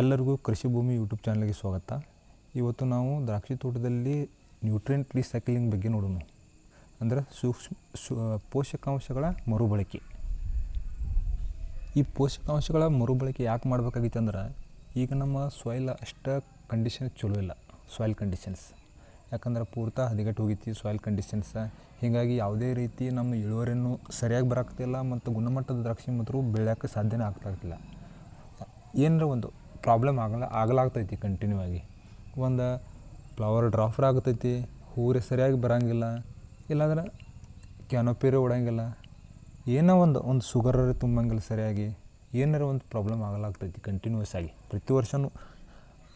ಎಲ್ಲರಿಗೂ ಕೃಷಿ ಭೂಮಿ ಯೂಟ್ಯೂಬ್ ಚಾನಲ್ಗೆ ಸ್ವಾಗತ. ಇವತ್ತು ನಾವು ದ್ರಾಕ್ಷಿ ತೋಟದಲ್ಲಿ ನ್ಯೂಟ್ರಿಯೆಂಟ್ ರೀಸೈಕ್ಲಿಂಗ್ ಬಗ್ಗೆ ನೋಡೋಣ. ಅಂದರೆ ಸೂಕ್ಷ್ಮ ಪೋಷಕಾಂಶಗಳ ಮರುಬಳಕೆ. ಈ ಪೋಷಕಾಂಶಗಳ ಮರುಬಳಕೆ ಯಾಕೆ ಮಾಡಬೇಕಾಗಿತ್ತು ಅಂದ್ರೆ, ಈಗ ನಮ್ಮ ಸಾಯಿಲ್ ಅಷ್ಟು ಕಂಡೀಷನ್ ಚಲೋ ಇಲ್ಲ ಸಾಯಿಲ್ ಕಂಡೀಷನ್ಸ್ ಯಾಕಂದ್ರೆ ಪೂರ್ತ ಹದಗೆಟ್ಟು ಹೋಗಿತ್ತು ಸಾಯಿಲ್ ಕಂಡೀಷನ್ಸ್ ಹೀಗಾಗಿ ಯಾವುದೇ ರೀತಿ ನಮ್ಮ ಇಳುವರಿಯನ್ನು ಸರಿಯಾಗಿ ಬರಾಗ್ತಿಲ್ಲ ಮತ್ತು ಗುಣಮಟ್ಟದ ದ್ರಾಕ್ಷಿ ಮಾತ್ರ ಬೆಳೆಯೋಕ್ಕೆ ಸಾಧ್ಯನೇ ಆಗ್ತಾ ಇರ್ತಿಲ್ಲ ಏನರ ಒಂದು ಪ್ರಾಬ್ಲಮ್ ಆಗಲ್ಲ ಆಗಲಾಗ್ತೈತಿ ಕಂಟಿನ್ಯೂ ಆಗಿ. ಒಂದು ಫ್ಲವರ್ ಡ್ರಾಫರ್ ಆಗ್ತೈತಿ ಹೂರೆ ಸರಿಯಾಗಿ ಬರೋಂಗಿಲ್ಲ, ಇಲ್ಲಾಂದ್ರೆ ಕ್ಯಾನೋಪೇರೆ ಓಡಂಗಿಲ್ಲ ಏನೋ ಒಂದು ಒಂದು ಶುಗರ್ ತುಂಬಂಗಿಲ್ಲ ಸರಿಯಾಗಿ, ಏನಾರ ಒಂದು ಪ್ರಾಬ್ಲಮ್ ಆಗಲಾಗ್ತೈತಿ ಕಂಟಿನ್ಯೂಸ್ ಆಗಿ. ಪ್ರತಿ ವರ್ಷವೂ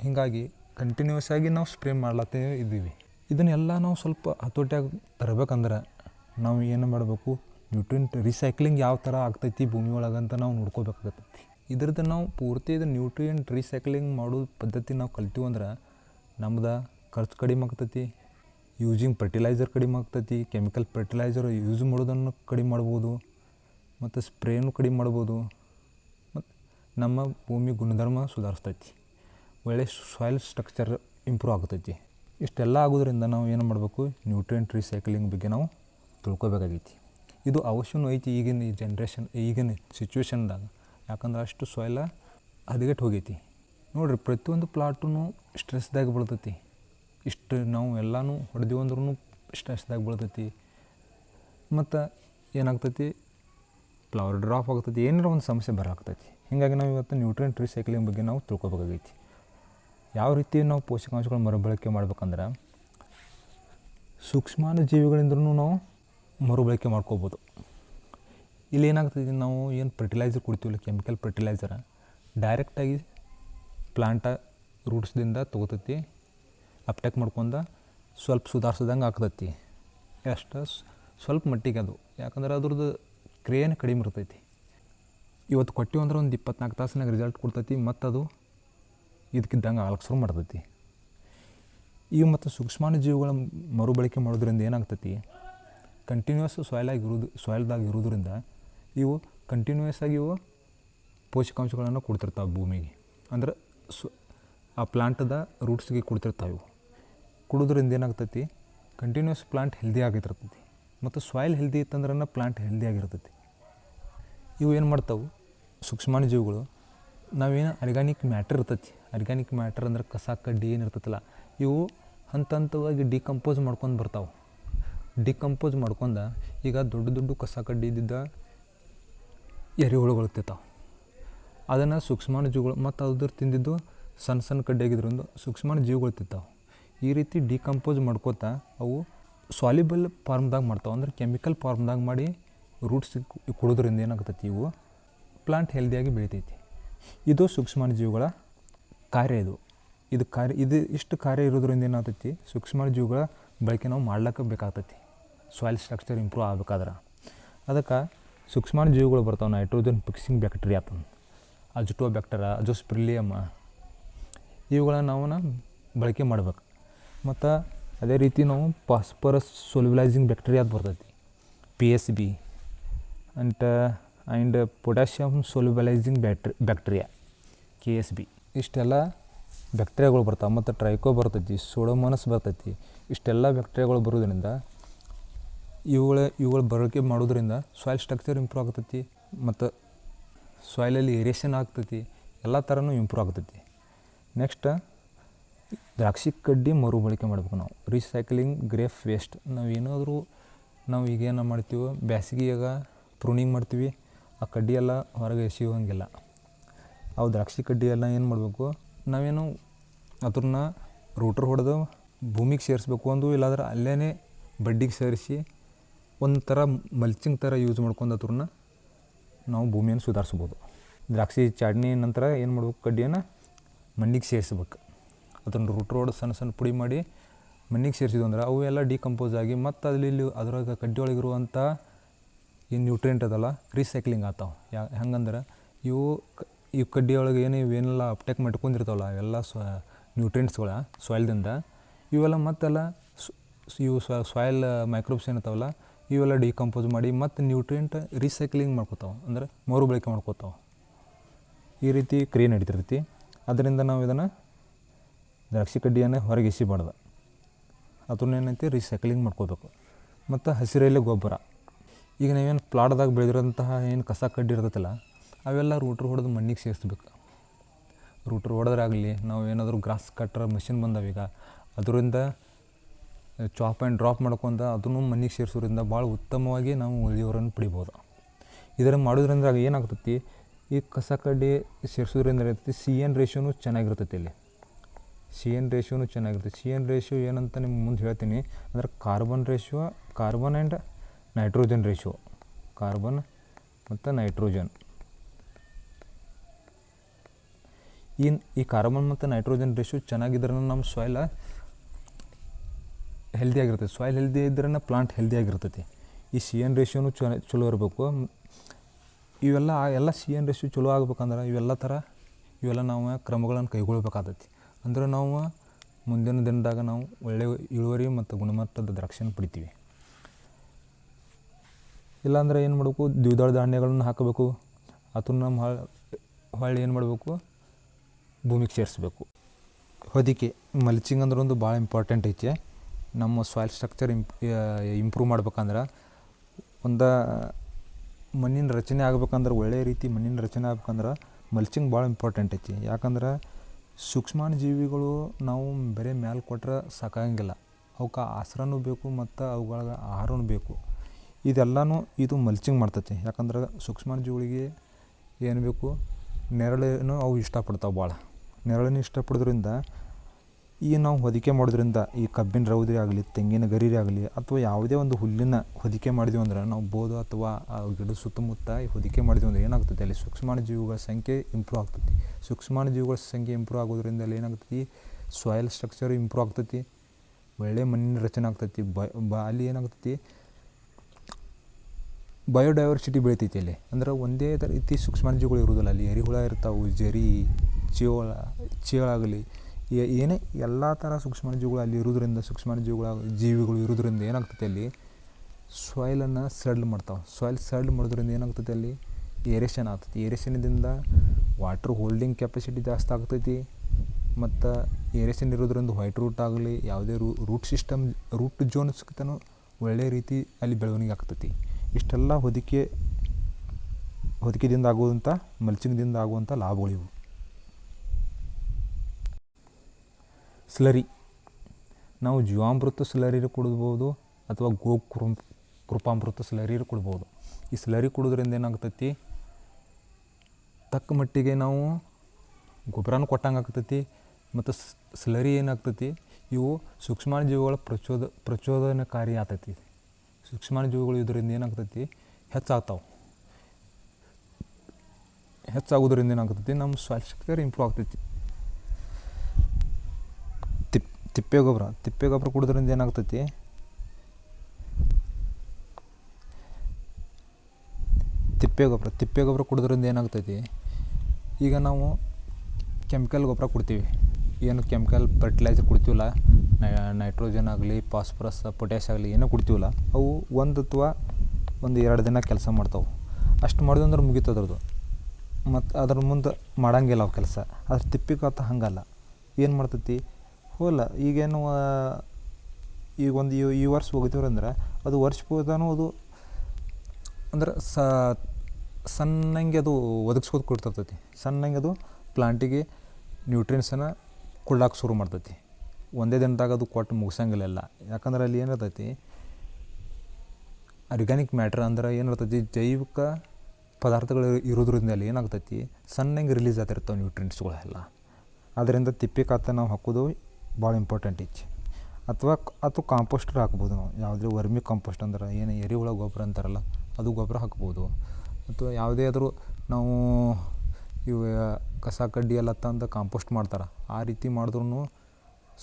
ಹೀಗಾಗಿ ಕಂಟಿನ್ಯೂಸ್ ಆಗಿ ನಾವು ಸ್ಪ್ರೇ ಮಾಡ್ಲತ್ತೇ ಇದ್ದೀವಿ. ಇದನ್ನೆಲ್ಲ ನಾವು ಸ್ವಲ್ಪ ಹತೋಟಿಯಾಗಿ ತರಬೇಕಂದ್ರೆ ನಾವು ಏನು ಮಾಡಬೇಕು ನ್ಯೂಟ್ರಿಯೆಂಟ್ ರೀಸೈಕ್ಲಿಂಗ್ ಯಾವ ಥರ ಆಗ್ತೈತಿ ಭೂಮಿ ಒಳಗಂತ ನಾವು ನೋಡ್ಕೋಬೇಕಾಗತ್ತೈತಿ. ಇದ್ರದ್ದು ನಾವು ಪೂರ್ತಿ ಇದು ನ್ಯೂಟ್ರಿಯೆಂಟ್ ರೀಸೈಕ್ಲಿಂಗ್ ಮಾಡೋ ಪದ್ಧತಿ ನಾವು ಕಲ್ತೀವಿ ಅಂದ್ರೆ ನಮ್ದು ಖರ್ಚು ಕಡಿಮೆ ಆಗ್ತೈತಿ ಯೂಸಿಂಗ್ ಫರ್ಟಿಲೈಸರ್ ಕಡಿಮೆ ಆಗ್ತೈತಿ ಕೆಮಿಕಲ್ ಫರ್ಟಿಲೈಸರ್ ಯೂಸ್ ಮಾಡೋದನ್ನು ಕಡಿಮೆ ಮಾಡ್ಬೋದು, ಮತ್ತು ಸ್ಪ್ರೇನು ಕಡಿಮೆ ಮಾಡ್ಬೋದು, ಮತ್ತು ನಮ್ಮ ಭೂಮಿ ಗುಣಧರ್ಮ ಸುಧಾರಿಸ್ತೈತಿ, ಒಳ್ಳೆ ಸಾಯಿಲ್ ಸ್ಟ್ರಕ್ಚರ್ ಇಂಪ್ರೂವ್ ಆಗ್ತೈತಿ. ಇಷ್ಟೆಲ್ಲ ಆಗೋದ್ರಿಂದ ನಾವು ಏನು ಮಾಡಬೇಕು ನ್ಯೂಟ್ರಿಯೆಂಟ್ ರೀಸೈಕ್ಲಿಂಗ್ ಬಗ್ಗೆ ನಾವು ತಿಳ್ಕೊಬೇಕಾಗೈತಿ. ಇದು ಅವಶ್ಯನೂ ಐತಿ ಈಗಿನ ಈ ಜನ್ರೇಷನ್ ಈಗಿನ ಸಿಚುವೇಶನ್ದಾಗ ಯಾಕಂದ್ರೆ ಅಷ್ಟು ಸೊಯ್ಲ ಹದಗೆಟ್ಟು ಹೋಗೈತಿ. ನೋಡಿರಿ, ಪ್ರತಿಯೊಂದು ಪ್ಲಾಟೂ ಸ್ಟ್ರೆಸ್ದಾಗ ಬೀಳ್ತೈತಿ. ಇಷ್ಟು ನಾವು ಎಲ್ಲನೂ ಹೊಡೆದೇವು ಅಂದ್ರೂ ಸ್ಟ್ರೆಸ್ದಾಗ ಬೀಳ್ತೈತಿ. ಮತ್ತು ಏನಾಗ್ತೈತಿ? ಫ್ಲವರ್ ಡ್ರಾಪ್ ಆಗ್ತೈತಿ. ಏನಾರ ಒಂದು ಸಮಸ್ಯೆ ಬರಾಗ್ತೈತಿ ಹೀಗಾಗಿ ನಾವು ಇವತ್ತು ನ್ಯೂಟ್ರಿಯೆಂಟ್ ರೀಸೈಕ್ಲಿಂಗ್ ಬಗ್ಗೆ ನಾವು ತಿಳ್ಕೊಬೇಕಾಗೈತಿ. ಯಾವ ರೀತಿ ನಾವು ಪೋಷಕಾಂಶಗಳು ಮರುಬಳಕೆ ಮಾಡ್ಬೇಕಂದ್ರೆ ಸೂಕ್ಷ್ಮಾಣು ಜೀವಿಗಳಿಂದ್ರೂ ನಾವು ಮರುಬಳಕೆ ಮಾಡ್ಕೋಬೋದು. ಇಲ್ಲಿ ಏನಾಗ್ತೈತಿ ನಾವು ಏನು ಫರ್ಟಿಲೈಸರ್ ಕೊಡ್ತೀವಲ್ಲ ಕೆಮಿಕಲ್ ಫರ್ಟಿಲೈಸರ ಡೈರೆಕ್ಟಾಗಿ ಪ್ಲಾಂಟ ರೂಟ್ಸ್ದಿಂದ ತೊಗೋತೈತಿ ಅಪ್ಟ್ಯಾಕ್ ಮಾಡ್ಕೊಂಡ ಸ್ವಲ್ಪ ಸುಧಾರಿಸ್ದಂಗೆ ಆಗ್ತೈತಿ. ಅಷ್ಟು ಸ್ವಲ್ಪ ಮಟ್ಟಿಗೆ ಅದು. ಯಾಕಂದ್ರೆ ಅದ್ರದ್ದು ಕ್ರಿಯೆನೇ ಕಡಿಮೆ ಇರ್ತೈತಿ. ಇವತ್ತು ಕೊಟ್ಟಿವಿ ಅಂದ್ರೆ ಒಂದು ಇಪ್ಪತ್ನಾಲ್ಕು ತಾಸಿನಾಗ ರಿಸಲ್ಟ್ ಕೊಡ್ತೈತಿ, ಮತ್ತು ಅದು ಇದಕ್ಕಿದ್ದಂಗೆ ಆಳಕ್ಕೆ ಶುರು ಮಾಡ್ತೈತಿ. ಈಗ ಮತ್ತು ಸೂಕ್ಷ್ಮಾಣು ಜೀವಿಗಳ ಮರುಬಳಕೆ ಮಾಡೋದ್ರಿಂದ ಏನಾಗ್ತೈತಿ ಕಂಟಿನ್ಯೂಸ್ ಸಾಯ್ಲಾಗಿ ಇರೋದು ಸಾಯಿಲ್ದಾಗ ಇರೋದ್ರಿಂದ ಇವು ಕಂಟಿನ್ಯೂಯಸ್ ಆಗಿ ಇವು ಪೋಷಕಾಂಶಗಳನ್ನು ಕೊಡ್ತಿರ್ತಾವೆ ಭೂಮಿಗೆ. ಅಂದ್ರೆ ಸು, ಆ ಪ್ಲಾಂಟದ ರೂಟ್ಸ್ಗೆ ಕೊಡ್ತಿರ್ತಾವೆ ಇವು. ಕುಡಿದ್ರಿಂದ ಏನಾಗ್ತೈತಿ? ಕಂಟಿನ್ಯೂಸ್ ಪ್ಲಾಂಟ್ ಹೆಲ್ದಿ ಆಗಿರ್ತೈತಿ ಮತ್ತು ಸಾಯಿಲ್ ಹೆಲ್ದಿ ಇತ್ತಂದ್ರೆ ಪ್ಲಾಂಟ್ ಹೆಲ್ದಿ ಆಗಿರ್ತೈತಿ. ಇವು ಏನು ಮಾಡ್ತಾವೆ? ಸೂಕ್ಷ್ಮಾಣು ಜೀವಿಗಳು, ನಾವೇನು ಆರ್ಗ್ಯಾನಿಕ್ ಮ್ಯಾಟ್ರ್ ಇರ್ತೈತಿ. ಆರ್ಗ್ಯಾನಿಕ್ ಮ್ಯಾಟ್ರ್ ಅಂದ್ರೆ ಕಸ, ಕಡ್ಡಿ ಏನು ಇರ್ತೈತಲ್ಲ, ಇವು ಹಂತ ಹಂತವಾಗಿ ಡಿಕಂಪೋಸ್ ಮಾಡ್ಕೊಂಡು ಬರ್ತಾವೆ. ಡಿಕಂಪೋಸ್ ಮಾಡ್ಕೊಂಡ ಈಗ ದೊಡ್ಡ ದೊಡ್ಡ ಕಸ, ಕಡ್ಡಿ ಇದ್ದಿದ್ದ ಎರೆಹುಳುಗಳು ತಿಂತಾವೆ ಅದನ್ನು ಸೂಕ್ಷ್ಮಾಣು ಜೀವಿಗಳು ಮತ್ತು ಅದ್ರ ತಿಂದಿದ್ದು ಸಣ್ಣ ಸಣ್ಣ ಕಡ್ಡಿ ಆಗಿದ್ರಿಂದ ಸೂಕ್ಷ್ಮಾಣು ಜೀವಿಗಳು ತಿಂತಾವೆ ಈ ರೀತಿ ಡಿಕಂಪೋಸ್ ಮಾಡ್ಕೋತಾ ಅವು ಸಾಲಿಬಲ್ ಫಾರ್ಮ್ದಾಗ ಮಾಡ್ತಾವೆ. ಅಂದ್ರೆ ಕೆಮಿಕಲ್ ಫಾರ್ಮ್ದಾಗ ಮಾಡಿ ರೂಟ್ಸ್ ಕೊಡೋದ್ರಿಂದ ಏನಾಗ್ತೈತಿ ಇವು? ಪ್ಲಾಂಟ್ ಹೆಲ್ದಿಯಾಗಿ ಬೆಳಿತೈತಿ. ಇದು ಸೂಕ್ಷ್ಮಾಣು ಜೀವಿಗಳ ಕಾರ್ಯ ಇದು. ಇದು ಕಾರ್ಯ, ಇದು ಇಷ್ಟು ಕಾರ್ಯ ಇರೋದ್ರಿಂದ ಏನಾಗ್ತೈತಿ? ಸೂಕ್ಷ್ಮಾಣು ಜೀವಿಗಳ ಬಳಕೆ ನಾವು ಮಾಡ್ಲಿಕ್ಕೆ ಬೇಕಾಗ್ತೈತಿ. ಸಾಯಿಲ್ ಸ್ಟ್ರಕ್ಚರ್ ಇಂಪ್ರೂವ್ ಆಗ್ಬೇಕಾದ್ರೆ. ಅದಕ್ಕೆ ಸೂಕ್ಷ್ಮಾಣು ಜೀವಿಗಳು ಬರ್ತಾವೆ. ನೈಟ್ರೋಜನ್ ಫಿಕ್ಸಿಂಗ್ ಬ್ಯಾಕ್ಟೀರಿಯಾ ಅಂತ ಅಜುಟೋ ಬ್ಯಾಕ್ಟರ ಅಜೋಸ್ಪ್ರಿಲಿಯಮ್ ಇವುಗಳನ್ನ ನಾವು ಬಳಕೆ ಮಾಡ್ಬೇಕು. ಮತ್ತು ಅದೇ ರೀತಿ ನಾವು ಪಾಸ್ಪರಸ್ ಸೊಲ್ಯುಲೈಸಿಂಗ್ ಬ್ಯಾಕ್ಟೀರಿಯಾ ಅದು ಬರ್ತೈತಿ. P S B and and potassium solubilising bacteria, bacteria K S B ಇಷ್ಟೆಲ್ಲ ಬ್ಯಾಕ್ಟೀರಿಯಾಗಳು ಬರ್ತಾವೆ. ಮತ್ತು ಟ್ರೈಕೋ ಬರ್ತೈತಿ, ಸೋಡೋಮೋನಸ್ ಬರ್ತೈತಿ. ಇಷ್ಟೆಲ್ಲ ಬ್ಯಾಕ್ಟೀರಿಯಾಗಳು ಬರೋದ್ರಿಂದ ಇವುಗಳ ಇವುಗಳ ಬಳಕೆ ಮಾಡೋದ್ರಿಂದ ಸಾಯಿಲ್ ಸ್ಟ್ರಕ್ಚರ್ ಇಂಪ್ರೂವ್ ಆಗ್ತೈತಿ ಮತ್ತು ಸಾಯಿಲಲ್ಲಿ ಏರಿಯೇಷನ್ ಆಗ್ತೈತಿ, ಎಲ್ಲ ಥರನೂ ಇಂಪ್ರೂವ್ ಆಗ್ತೈತಿ. ನೆಕ್ಸ್ಟ್ ದ್ರಾಕ್ಷಿ ಕಡ್ಡಿ ಮರುಬಳಕೆ ಮಾಡಬೇಕು ನಾವು. ರೀಸೈಕ್ಲಿಂಗ್ ಗ್ರೇಫ್ ವೇಸ್ಟ್ ನಾವು ಏನಾದರೂ ನಾವು ಈಗ ಏನು ಮಾಡ್ತೀವೋ, ಬ್ಯಾಸಿಗೆಯಾಗ ಪ್ರೂನಿಂಗ್ ಮಾಡ್ತೀವಿ, ಆ ಕಡ್ಡಿ ಎಲ್ಲ ಹೊರಗೆ ಎಸೆಯುವಂಗಿಲ್ಲ. ಅವು ದ್ರಾಕ್ಷಿ ಕಡ್ಡಿ ಎಲ್ಲ ಏನು ಮಾಡಬೇಕು, ನಾವೇನು ಅದ್ರನ್ನ ರೂಟರ್ ಹೊಡೆದು ಭೂಮಿಗೆ ಸೇರಿಸ್ಬೇಕು ಅಂದು ಇಲ್ಲಾದ್ರೆ ಅಲ್ಲೇ ಬಡ್ಡಿಗೆ ಸೇರಿಸಿ ಒಂದು ಥರ ಮಲ್ಚಿಂಗ್ ಥರ ಯೂಸ್ ಮಾಡ್ಕೊಂಡು ಅದ್ರನ್ನ ನಾವು ಭೂಮಿಯನ್ನು ಸುಧಾರಿಸ್ಬೋದು. ದ್ರಾಕ್ಷಿ ಚಾಟ್ನಿ ನಂತರ ಏನು ಮಾಡ್ಬೇಕು? ಕಡ್ಡಿಯನ್ನು ಮಣ್ಣಿಗೆ ಸೇರಿಸ್ಬೇಕು. ಅದನ್ನು ರೂಟ್ ರೋಡ್ ಸಣ್ಣ ಸಣ್ಣ ಪುಡಿ ಮಾಡಿ ಮಣ್ಣಿಗೆ ಸೇರಿಸಿದ್ವು ಅಂದ್ರೆ ಅವು ಎಲ್ಲ ಡಿಕಂಪೋಸ್ ಆಗಿ ಮತ್ತು ಅಲ್ಲಿ ಅದ್ರಾಗ ಕಡ್ಡಿ ಒಳಗಿರುವಂಥ ಏನು ನ್ಯೂಟ್ರಿಯೆಂಟ್ ಅದಲ್ಲ ರೀಸೈಕ್ಲಿಂಗ್ ಆಗ್ತಾವೆ. ಯಾ ಹೆಂಗಂದ್ರೆ ಇವು ಈ ಕಡ್ಡಿಯೊಳಗೆ ಏನು ಇವೇನೆಲ್ಲ ಅಪ್ಟೆಕ್ ಮಾಡ್ಕೊಂಡಿರ್ತಾವಲ್ಲ ಎಲ್ಲ ಸ್ವ ನ್ಯೂಟ್ರಿಯೆಂಟ್ಸ್ಗಳ ಸಾಯಿಲ್ದಿಂದ ಇವೆಲ್ಲ ಮತ್ತೆಲ್ಲ ಇವು ಸಾಯಿಲ್ ಮೈಕ್ರೋಬ್ಸ್ ಏನಿರ್ತಾವಲ್ಲ ಇವೆಲ್ಲ ಡಿಕಂಪೋಸ್ ಮಾಡಿ ಮತ್ತು ನ್ಯೂಟ್ರಿಯೆಂಟ್ ರೀಸೈಕ್ಲಿಂಗ್ ಮಾಡ್ಕೋತಾವೆ, ಅಂದ್ರೆ ಮರುಬಳಕೆ ಮಾಡ್ಕೋತಾವೆ. ಈ ರೀತಿ ಕ್ರಿಯೆ ನಡೀತಿರ್ತೈತಿ. ಅದರಿಂದ ನಾವು ಇದನ್ನು ದ್ರಾಕ್ಷಿ ಕಡ್ಡಿಯನ್ನು ಹೊರಗೆ ಎಸಿಬಾರ್ದು. ಅದನ್ನ ಏನೈತಿ? ರೀಸೈಕ್ಲಿಂಗ್ ಮಾಡ್ಕೋಬೇಕು. ಮತ್ತು ಹಸಿರೆಲೆ ಗೊಬ್ಬರ. ಈಗ ನಾವೇನು ಪ್ಲಾಟ್ದಾಗ ಬೆಳೆದಿರೋಂತಹ ಏನು ಕಸ ಕಡ್ಡಿ ಇರ್ತೈತಲ್ಲ, ಅವೆಲ್ಲ ರೂಟ್ರ್ ಹೊಡೆದು ಮಣ್ಣಿಗೆ ಸೇರಿಸ್ಬೇಕು. ರೂಟ್ರ್ ಹೊಡೆದ್ರಾಗಲಿ ನಾವು ಏನಾದರೂ ಗ್ರಾಸ್ ಕಟ್ಟರ್ ಮಷಿನ್ ಬಂದವೀಗ, ಅದರಿಂದ ಚಾಪ್ ಆ್ಯಂಡ್ ಡ್ರಾಪ್ ಮಾಡ್ಕೊಂತ ಅದನ್ನು ಮನೆಗೆ ಸೇರಿಸೋದ್ರಿಂದ ಭಾಳ ಉತ್ತಮವಾಗಿ ನಾವು ಇಳುವರಿಯನ್ನು ಪಡಿಬೋದು. ಇದರ ಮಾಡೋದ್ರಿಂದ ಏನಾಗ್ತೈತಿ? ಈ ಕಸ ಕಡ್ಡಿ ಸೇರಿಸೋದ್ರಿಂದ ಇರ್ತೈತಿ ಸಿ ಎನ್ ರೇಷಿಯೋನು ಚೆನ್ನಾಗಿರ್ತೈತಿ ಇಲ್ಲಿ. ಸಿ ಎನ್ ರೇಷಿಯೋನು ಚೆನ್ನಾಗಿರುತ್ತೆ. ಸಿ ಎನ್ ರೇಷಿಯೋ ಏನಂತ ನಿಮ್ಮ ಮುಂದೆ ಹೇಳ್ತೀನಿ. ಅಂದ್ರೆ carbon ratio carbon and nitrogen ratio carbon ಮತ್ತು ನೈಟ್ರೋಜನ್ ಈ ಈ ಕಾರ್ಬನ್ ಮತ್ತು ನೈಟ್ರೋಜನ್ ರೇಷಿಯೋ ಚೆನ್ನಾಗಿದ್ರೆ ನಮ್ಮ soil healthy soil soil healthy ಇದ್ರೇ ಪ್ಲಾಂಟ್ ಹೆಲ್ದಿ ಆಗಿರ್ತೈತಿ. ಈ ಸಿ ಎನ್ ರೇಷಿಯೋನು ಚೊ ಚಲೋ ಇರಬೇಕು. ಇವೆಲ್ಲ ಎಲ್ಲ ಸಿ ಎನ್ ರೇಷಿಯೋ ಚಲೋ ಆಗ್ಬೇಕಂದ್ರೆ ಇವೆಲ್ಲ ಥರ ಇವೆಲ್ಲ ನಾವು ಕ್ರಮಗಳನ್ನು ಕೈಗೊಳ್ಬೇಕಾಗ್ತೈತಿ. ಅಂದ್ರೆ ನಾವು ಮುಂದಿನ ದಿನದಾಗ ನಾವು ಒಳ್ಳೆಯ ಇಳುವರಿ ಮತ್ತು ಗುಣಮಟ್ಟದ ದ್ರಾಕ್ಷಿಯನ್ನು ಪಡಿತೀವಿ. ಇಲ್ಲಾಂದ್ರೆ ಏನು ಮಾಡಬೇಕು? ದ್ವಿದಳ ಧಾನ್ಯಗಳನ್ನು ಹಾಕಬೇಕು. ಅದನ್ನು ನಮ್ಮ ಹೊಳ್ ಹೊಳ್ಳಿ ಏನು ಮಾಡಬೇಕು? ಭೂಮಿಗೆ ಸೇರಿಸ್ಬೇಕು. ಹೊದಿಕೆ ಮಲ್ಚಿಂಗ್ ಅಂದ್ರೆ ಒಂದು ಭಾಳ ಇಂಪಾರ್ಟೆಂಟ್ ಐತಿ. ನಮ್ಮ ಸಾಯಿಲ್ ಸ್ಟ್ರಕ್ಚರ್ ಇಂಪ್ ಇಂಪ್ರೂವ್ ಮಾಡ್ಬೇಕಂದ್ರೆ ಒಂದು ಮಣ್ಣಿನ ರಚನೆ ಆಗ್ಬೇಕಂದ್ರೆ ಒಳ್ಳೆಯ ರೀತಿ ಮಣ್ಣಿನ ರಚನೆ ಆಗ್ಬೇಕಂದ್ರೆ ಮಲ್ಚಿಂಗ್ ಭಾಳ ಇಂಪಾರ್ಟೆಂಟ್ ಐತಿ. ಯಾಕಂದ್ರೆ ಸೂಕ್ಷ್ಮಾಣು ಜೀವಿಗಳು ನಾವು ಬರೀ ಮ್ಯಾಲೆ ಕೊಟ್ರೆ ಸಾಕಾಗಂಗಿಲ್ಲ. ಅವಕ್ಕೆ ಆಸರನೂ ಬೇಕು ಮತ್ತು ಅವುಗಳಿಗೆ ಆಹಾರವೂ ಬೇಕು. ಇದೆಲ್ಲನೂ ಇದು ಮಲ್ಚಿಂಗ್ ಮಾಡ್ತೈತಿ. ಯಾಕಂದ್ರೆ ಸೂಕ್ಷ್ಮಾಣು ಜೀವಿಗಳಿಗೆ ಏನು ಬೇಕು, ನೆರಳೇನು ಅವು ಇಷ್ಟಪಡ್ತಾವೆ ಭಾಳ ನೆರಳನ್ನು ಇಷ್ಟಪಡೋದ್ರಿಂದ ಈ ನಾವು ಹೊದಿಕೆ ಮಾಡೋದ್ರಿಂದ ಈ ಕಬ್ಬಿನ ರೌದ್ರಿ ಆಗಲಿ, ತೆಂಗಿನ ಗರಿರೇ ಆಗಲಿ ಅಥವಾ ಯಾವುದೇ ಒಂದು ಹುಲ್ಲಿನ ಹೊದಿಕೆ ಮಾಡಿದ್ವಿ ಅಂದ್ರೆ ನಾವು ಬೋದು ಅಥವಾ ಗಿಡದ ಸುತ್ತಮುತ್ತ ಈ ಹೊದಿಕೆ ಮಾಡಿದ್ವಿ ಅಂದ್ರೆ ಏನಾಗ್ತದೆ? ಅಲ್ಲಿ ಸೂಕ್ಷ್ಮಾಣು ಜೀವಿಗಳ ಸಂಖ್ಯೆ ಇಂಪ್ರೂವ್ ಆಗ್ತೈತಿ ಸೂಕ್ಷ್ಮಾಣು ಜೀವಿಗಳ ಸಂಖ್ಯೆ ಇಂಪ್ರೂವ್ ಆಗೋದ್ರಿಂದ ಅಲ್ಲಿ ಏನಾಗ್ತೈತಿ ಸಾಯಿಲ್ ಸ್ಟ್ರಕ್ಚರ್ ಇಂಪ್ರೂವ್ ಆಗ್ತೈತಿ ಒಳ್ಳೆಯ ಮಣ್ಣಿನ ರಚನೆ ಆಗ್ತೈತಿ ಬ ಅಲ್ಲಿ ಏನಾಗ್ತೈತಿ ಬಯೋಡೈವರ್ಸಿಟಿ ಬೆಳಿತೈತಿ ಅಲ್ಲಿ. ಅಂದ್ರೆ ಒಂದೇ ರೀತಿ ಸೂಕ್ಷ್ಮಾಣು ಜೀವಿಗಳು ಇರೋದಿಲ್ಲ ಅಲ್ಲಿ ಎರಿಹುಳ ಇರ್ತಾವೆ, ಜರಿ ಚೇಳ ಚೇಳಾಗಲಿ ಏನೇ ಎಲ್ಲ ಥರ ಜೀವಿಗಳು ಅಲ್ಲಿ ಇರೋದ್ರಿಂದ ಸೂಕ್ಷ್ಮಾಣುಜೀವಿಗಳ ಜೀವಿಗಳು ಇರೋದ್ರಿಂದ ಏನಾಗ್ತೈತೆ ಅಲ್ಲಿ? ಸಾಯ್ಲನ್ನು ಸಡ್ಲ್ ಮಾಡ್ತಾವೆ. ಸಾಯ್ಲ್ ಸಡ್ಲ್ ಮಾಡೋದ್ರಿಂದ ಏನಾಗ್ತೈತೆ ಅಲ್ಲಿ? ಏರೇಷನ್ ಆಗ್ತೈತಿ. ಏರೇಷನ್ದಿಂದ ವಾಟ್ರ್ ಹೋಲ್ಡಿಂಗ್ ಕೆಪಾಸಿಟಿ ಜಾಸ್ತಿ ಆಗ್ತೈತಿ. ಮತ್ತು ಏರೇಷನ್ ಇರೋದ್ರಿಂದ ವೈಟ್ ರೂಟ್ ಆಗಲಿ, ಯಾವುದೇ ರೂಟ್ ಸಿಸ್ಟಮ್ ರೂಟ್ ಜೋನ್ ಸಿಗ್ತಾನೋ ಒಳ್ಳೆಯ ರೀತಿ ಅಲ್ಲಿ ಬೆಳವಣಿಗೆ ಆಗ್ತೈತಿ. ಇಷ್ಟೆಲ್ಲ ಹೊದಿಕೆ, ಹೊದಿಕೆದಿಂದ ಆಗುವಂಥ ಮಲ್ಚಿಂಗ್ದಿಂದ ಆಗುವಂಥ ಲಾಭಗಳಿವು. ಸ್ಲರಿ. ನಾವು ಜೀವಾಮೃತ ಸ್ಲರಿರು ಕುಡಿದ್ಬೋದು ಅಥವಾ ಗೋ ಕೃಪಾಮೃತ ಸ್ಲರಿರು ಕುಡ್ಬೋದು. ಈ ಸ್ಲರಿ ಕುಡಿದ್ರಿಂದ ಏನಾಗ್ತೈತಿ? ತಕ್ಕ ಮಟ್ಟಿಗೆ ನಾವು ಗೊಬ್ಬರನೂ ಕೊಟ್ಟಂಗೆ ಆಗ್ತೈತಿ ಮತ್ತು ಸ್ಲರಿ ಏನಾಗ್ತೈತಿ? ಇವು ಸೂಕ್ಷ್ಮಾಣು ಜೀವಿಗಳ ಪ್ರಚೋದ, ಪ್ರಚೋದನಕಾರಿ ಆಗ್ತೈತಿ. ಸೂಕ್ಷ್ಮಾಣು ಜೀವಿಗಳು ಇದರಿಂದ ಏನಾಗ್ತೈತಿ? ಹೆಚ್ಚಾಗ್ತಾವೆ. ಹೆಚ್ಚಾಗೋದ್ರಿಂದ ಏನಾಗ್ತೈತಿ? ನಮ್ಮ ಸ್ವಾಸ್ಥ್ಯ ಇಂಪ್ರೂವ್ ಆಗ್ತೈತಿ. ತಿಪ್ಪೆ ಗೊಬ್ಬರ ತಿಪ್ಪೆ ಗೊಬ್ಬರ ಕುಡಿದ್ರಿಂದ ಏನಾಗ್ತೈತಿ? ತಿಪ್ಪೆ ಗೊಬ್ಬರ ತಿಪ್ಪೆ ಗೊಬ್ಬರ ಕುಡಿದ್ರಿಂದ ಏನಾಗ್ತೈತಿ? ಈಗ ನಾವು ಕೆಮಿಕಲ್ ಗೊಬ್ಬರ ಕೊಡ್ತೀವಿ. ಏನು ಕೆಮಿಕಲ್ ಫರ್ಟಿಲೈಸರ್ ಕೊಡ್ತೀವಲ್ಲ? ನೈಟ್ರೋಜನ್ ಆಗಲಿ ಫಾಸ್ಫರಸ್ ಪೊಟ್ಯಾಶ್ ಆಗಲಿ ಏನೋ ಕೊಡ್ತೀವಲ್ಲ? ಅವು ಒಂದು ಅಥವಾ ಒಂದು ಎರಡು ದಿನ ಕೆಲಸ ಮಾಡ್ತಾವೆ. ಅಷ್ಟು ಮಾಡಿದ್ವಿ ಅಂದ್ರೆ ಮುಗೀತು ಅದ್ರದ್ದು. ಮತ್ತು ಅದ್ರ ಮುಂದೆ ಮಾಡೋಂಗಿಲ್ಲ ಅವು ಕೆಲಸ. ಅದ್ರ ತಿಪ್ಪಿಗೆ ಆತ ಹಂಗಲ್ಲ. ಏನು ಮಾಡ್ತೈತಿ? ಹೋಲ್ಲ ಈಗೇನು ಈಗ ಒಂದು ಈ ವರ್ಷ ಹೋಗಿದ್ದೀವ್ರಂದ್ರೆ ಅದು ವರ್ಷ ಪೂರ್ತಾನು ಅದು ಅಂದ್ರೆ ಸಣ್ಣಂಗೆ ಅದು ಒದಗಿಸ್ಕೋದು ಕೊಡ್ತಿರ್ತೈತಿ. ಸಣ್ಣಂಗೆ ಅದು ಪ್ಲಾಂಟಿಗೆ ನ್ಯೂಟ್ರಿಯನ್ಸನ್ನು ಕೊಡ್ಲಾಕೆ ಶುರು ಮಾಡ್ತೈತಿ. ಒಂದೇ ದಿನದಾಗ ಅದು ಕೊಟ್ಟು ಮುಗಿಸಂಗಿಲ್ಲ ಎಲ್ಲ. ಯಾಕಂದ್ರೆ ಅಲ್ಲಿ ಏನಿರ್ತೈತಿ ಆರ್ಗ್ಯಾನಿಕ್ ಮ್ಯಾಟ್ರ್ ಅಂದ್ರೆ ಏನಿರ್ತೈತಿ, ಜೈವಿಕ ಪದಾರ್ಥಗಳು ಇರೋದ್ರಿಂದ ಅಲ್ಲಿ ಏನಾಗ್ತೈತಿ, ಸಣ್ಣಂಗೆ ರಿಲೀಸ್ ಆಗ್ತಿರ್ತಾವೆ ನ್ಯೂಟ್ರಿಯೆಂಟ್ಸ್ಗಳೆಲ್ಲ ಅದರಿಂದ ತಿಪ್ಪೆ ಕಾತ ನಾವು ಹಾಕೋದು ಭಾಳ ಇಂಪಾರ್ಟೆಂಟ್ ಇಚ್ಛೆ ಅಥವಾ ಅಥವಾ ಕಾಂಪೋಸ್ಟರ್ ಹಾಕ್ಬೋದು ನಾವು. ಯಾವುದೇ ವರ್ಮಿ ಕಾಂಪೋಸ್ಟ್ ಅಂದ್ರೆ ಏನು ಎರೆಹುಳ ಗೊಬ್ಬರ ಅಂತಾರಲ್ಲ, ಅದು ಗೊಬ್ಬರ ಹಾಕ್ಬೋದು. ಅಥವಾ ಯಾವುದೇ ಆದರೂ ನಾವು ಇವು ಕಸ ಕಡ್ಡಿ ಎಲ್ಲ ತಂದು ಕಾಂಪೋಸ್ಟ್ ಮಾಡ್ತಾರೆ, ಆ ರೀತಿ ಮಾಡಿದ್ರೂ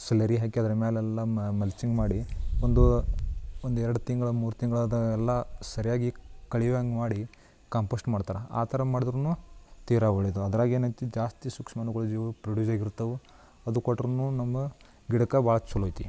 ಸ್ಲರಿ ಹಾಕಿ ಅದ್ರ ಮೇಲೆಲ್ಲ ಮಲ್ಚಿಂಗ್ ಮಾಡಿ ಒಂದು ಒಂದು ಎರಡು ತಿಂಗಳು, ಮೂರು ತಿಂಗಳದ ಎಲ್ಲ ಸರಿಯಾಗಿ ಕಳಿಯೋಂಗೆ ಮಾಡಿ ಕಾಂಪೋಸ್ಟ್ ಮಾಡ್ತಾರೆ. ಆ ಥರ ಮಾಡಿದ್ರೂ ತೀರಾ ಒಳ್ಳೆಯದು ಅದ್ರಾಗ ಏನೈತಿ, ಜಾಸ್ತಿ ಸೂಕ್ಷ್ಮಾಣುಗಳು ಜೀವ ಪ್ರೊಡ್ಯೂಸ್ ಆಗಿರ್ತವೆ. ಅದು ಕೊಟ್ರೂ ನಮ್ಮ ಗಿಡಕ್ಕೆ ಭಾಳ ಚಲೋ ಐತಿ.